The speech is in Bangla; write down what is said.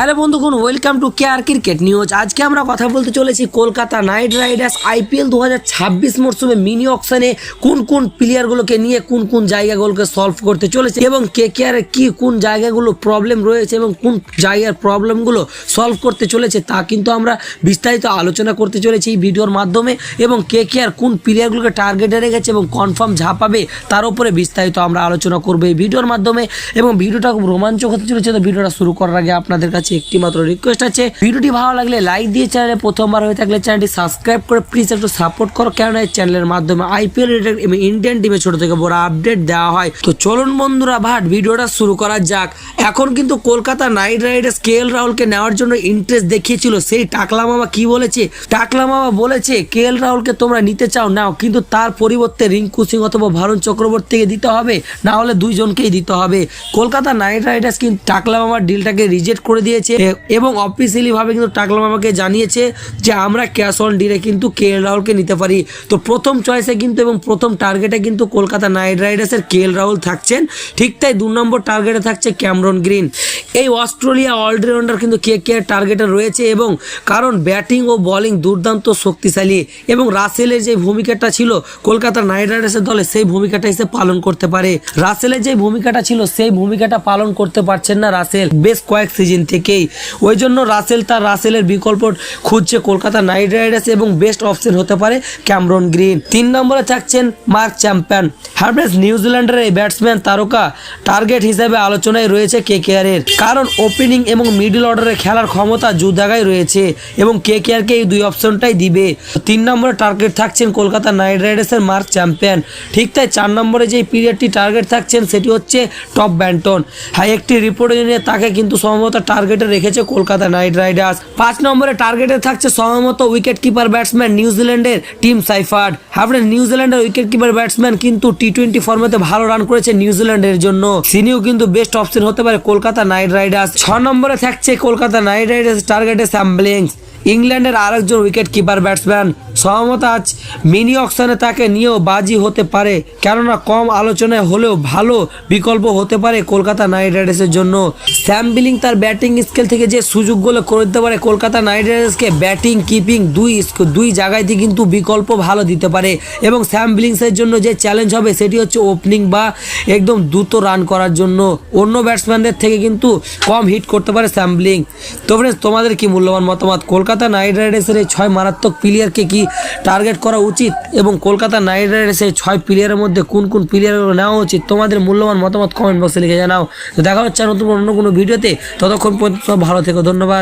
হ্যালো বন্ধুগণ welcome to care cricket news আজকে আমরা কথা বলতে চলেছি কলকাতা নাইট রাইডার্স আইপিএল দু হাজার ছাব্বিশ মরশুমে মিনি অকশনে কোন কোন প্লেয়ারগুলোকে নিয়ে কোন কোন জায়গাগুলোকে সলভ করতে চলেছে এবং কে কে আর কি কোন জায়গাগুলো প্রবলেম রয়েছে এবং কোন জায়গার প্রবলেমগুলো সলভ করতে চলেছে তা কিন্তু আমরা বিস্তারিত আলোচনা করতে চলেছি এই ভিডিওর মাধ্যমে এবং কে কে আর কোন প্লেয়ারগুলোকে টার্গেটে রেখেছে এবং কনফার্ম ঝাঁপাবে তার উপরে বিস্তারিত আমরা আলোচনা করব এই ভিডিওর মাধ্যমে। এবং ভিডিওটা খুব রোমাঞ্চক হতে চলেছে, তো ভিডিওটা শুরু করার আগে আপনাদের কাছে একটি মাত্র রিকোয়েস্ট আছে। ভিডিওটি ভালো লাগলে লাইক দিয়ে চ্যানেলে প্রথমবার হয়ে থাকলে চ্যানেলটি সাবস্ক্রাইব করে প্লিজ একটু সাপোর্ট করো, কেননা এই চ্যানেলের মাধ্যমে আইপিএল এবং ইন্ডিয়ান টিমে ছোট থেকে বড় আপডেট দেওয়া হয়। তো চলুন বন্ধুরা, ভাট, ভিডিওটা শুরু করা যাক। এখন কিন্তু Kolkata Knight Riders K L রাহুলকে নেওয়ার জন্য ইন্টারেস্ট দেখিয়েছিল সেই টাকলা মামা কি বলেছে? টাকলা মামা বলেছে, কে এল রাহুলকে তোমরা নিতে চাও, নাও। কিন্তু তার পরিবর্তে রিঙ্কু সিং অথবা ভারুণ চক্রবর্তীকে দিতে হবে, না হলে দুইজনকেই দিতে হবে। কলকাতা নাইট রাইডার্স কিন্তু টাকলা মামার ডিলটাকে রিজেক্ট করে দিয়েছে। এ- এবং অফিসিয়ালি ভাবে কিন্তু টাকলা মামাকে জানিয়েছে যে আমরা ক্যাশ অন ডিলে কিন্তু কে এল রাহুলকে নিতে পারি। তো প্রথম চয়েসে কিন্তু এবং প্রথম টার্গেটে কিন্তু কলকাতা নাইট রাইডার্সের কে এল রাহুল থাকছেন। ঠিক তাই দু নম্বর টার্গেটে থাকছে ক্যামরন গ্রিন। এই অস্ট্রেলিয়া অলরাউন্ডার কিন্তু কে কে টার্গেটে রয়েছে এবং কারণ ব্যাটিং ও বোলিং দুর্দান্ত শক্তিশালী এবং রাসেলের যে ভূমিকাটা ছিল কলকাতা নাইট রাইডার্সের দলে সেই ভূমিকাটা এসে পালন করতে পারে। রাসেলের যে ভূমিকাটা ছিল সেই ভূমিকাটা পালন করতে পারছেন না রাসেল। বেশ কয়েক সিজন থেকেই। ওই জন্য রাসেল তার রাসেলের বিকল্প খুঁজছে কলকাতা নাইট রাইডার্স এবং বেস্ট অপশন হতে পারে ক্যামরন গ্রিন। তিন নম্বরে থাকছেন মার্ক চ্যাম্পিয়ন হার্ভেস নিউজিল্যান্ডের এই ব্যাটসম্যান, তারকা, টার্গেট হিসেবে আলোচনায় রয়েছে কে এর কারণ ওপেনিং এবং মিডল অর্ডারে খেলার ক্ষমতা দু জায়গায় রয়েছে এবং কে কে এই দুই অপশনটাই দিবে। তিন নম্বরে টার্গেট থাকছেন কলকাতা নাইট রাইডার্সের মার্ক চ্যাম্পিয়ন ঠিক তাই চার নম্বরে যে পিরিয়ডটি টার্গেট থাকছেন, সেটি হচ্ছে টপ ব্যান্টন। হ্যাঁ একটি রিপোর্টে নিয়ে তাকে কিন্তু সম্ভবত টার্গেটে রেখেছে কলকাতা নাইট রাইডার্স। পাঁচ নম্বরে টার্গেটে থাকছে সময়মত উইকেট কিপার ব্যাটসম্যান নিউজিল্যান্ডের টিম সাইফার্ড। আপনার নিউজিল্যান্ডের উইকেট কিপার ব্যাটসম্যান কিন্তু টি টোয়েন্টি ফর্মেতে ভালো রান করেছে নিউজিল্যান্ডের জন্য। তিনিও কিন্তু বেস্ট অপশন হতে পারে কলকাতা নাইট রাইডার্স। ছ নম্বরে থাকছে কলকাতা নাইট রাইডার্স টার্গেটে স্যাম্বলিংস ইংল্যান্ডের আরেকজন উইকেট কিপার ব্যাটসম্যান সহমত আজ মিনি অকশনে তাকে নিয়েও বাজি হতে পারে, কেননা কম আলোচনায় হলেও ভালো বিকল্প হতে পারে কলকাতা নাইট রাইডার্সের জন্য। স্যাম বিলিং তার ব্যাটিং স্কেল থেকে যে সুযোগগুলো করে দিতে পারে কলকাতা নাইট রাইডার্সকে ব্যাটিং, কিপিং দুই দুই জায়গায়তে কিন্তু বিকল্প ভালো দিতে পারে এবং স্যাম বিলিংসের জন্য যে চ্যালেঞ্জ হবে সেটি হচ্ছে ওপেনিং বা একদম দ্রুত রান করার জন্য। অন্য ব্যাটসম্যানদের থেকে কিন্তু কম হিট করতে পারে স্যাম বিলিং। তো ফ্রেন্ডস তোমাদের কি মূল্যবান মতামত? কলকাতা নাইট রাইডার্সের এই ছয় মারাত্মক প্লেয়ারকে কি টার্গেট করা উচিত? এবং কলকাতা নাইট রাইডার্সের এই ছয় প্লেয়ারের মধ্যে কোন কোন প্লেয়ারগুলো নেওয়া উচিত? তোমাদের মূল্যবান মতামত কমেন্ট বক্সে লিখে জানাও। তো দেখা হচ্ছে নতুন অন্য কোনো ভিডিওতে ততক্ষণ পর্যন্ত ভালো থেকো, ধন্যবাদ।